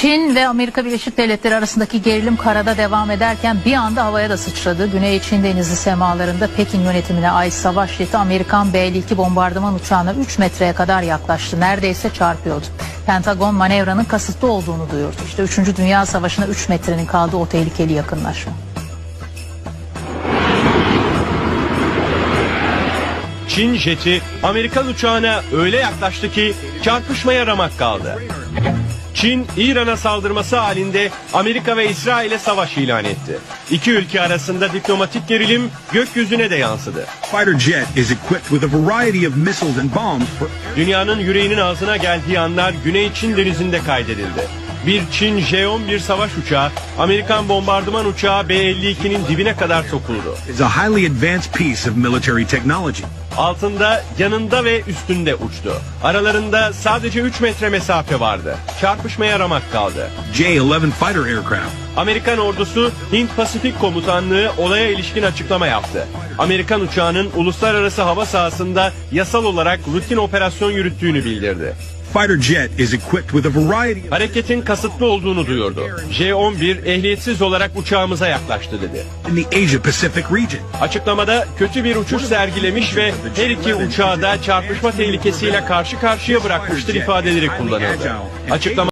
Çin ve Amerika Birleşik Devletleri arasındaki gerilim karada devam ederken bir anda havaya da sıçradı. Güney Çin denizi semalarında Pekin yönetimine ait savaş jeti Amerikan B-52 bombardıman uçağına 3 metreye kadar yaklaştı. Neredeyse çarpıyordu. Pentagon manevranın kasıtlı olduğunu duyurdu. İşte 3. Dünya Savaşı'na 3 metrenin kaldığı o tehlikeli yakınlaşma. Çin jeti Amerikan uçağına öyle yaklaştı ki çarpışmaya ramak kaldı. Çin, İran'a saldırması halinde Amerika ve İsrail'e savaş ilan etti. İki ülke arasında diplomatik gerilim gökyüzüne de yansıdı. Dünyanın yüreğinin ağzına geldiği anlar Güney Çin denizinde kaydedildi. Bir Çin J-11 savaş uçağı, Amerikan bombardıman uçağı B-52'nin dibine kadar sokuldu. is a highly advanced piece of military technology. Altında, yanında ve üstünde uçtu. Aralarında sadece 3 metre mesafe vardı. Çarpışmaya ramak kaldı. J-11 fighter aircraft Amerikan ordusu Hint Pasifik Komutanlığı olaya ilişkin açıklama yaptı. Amerikan uçağının uluslararası hava sahasında yasal olarak rutin operasyon yürüttüğünü bildirdi. jet is with a variety Hareketin kasıtlı olduğunu duyurdu. J-11 ehliyetsiz olarak uçağımıza yaklaştı dedi. Açıklamada kötü bir uçuş sergilemiş ve her iki uçağı da çarpışma tehlikesiyle karşı karşıya bırakmıştır ifadeleri kullanıldı. Açıklama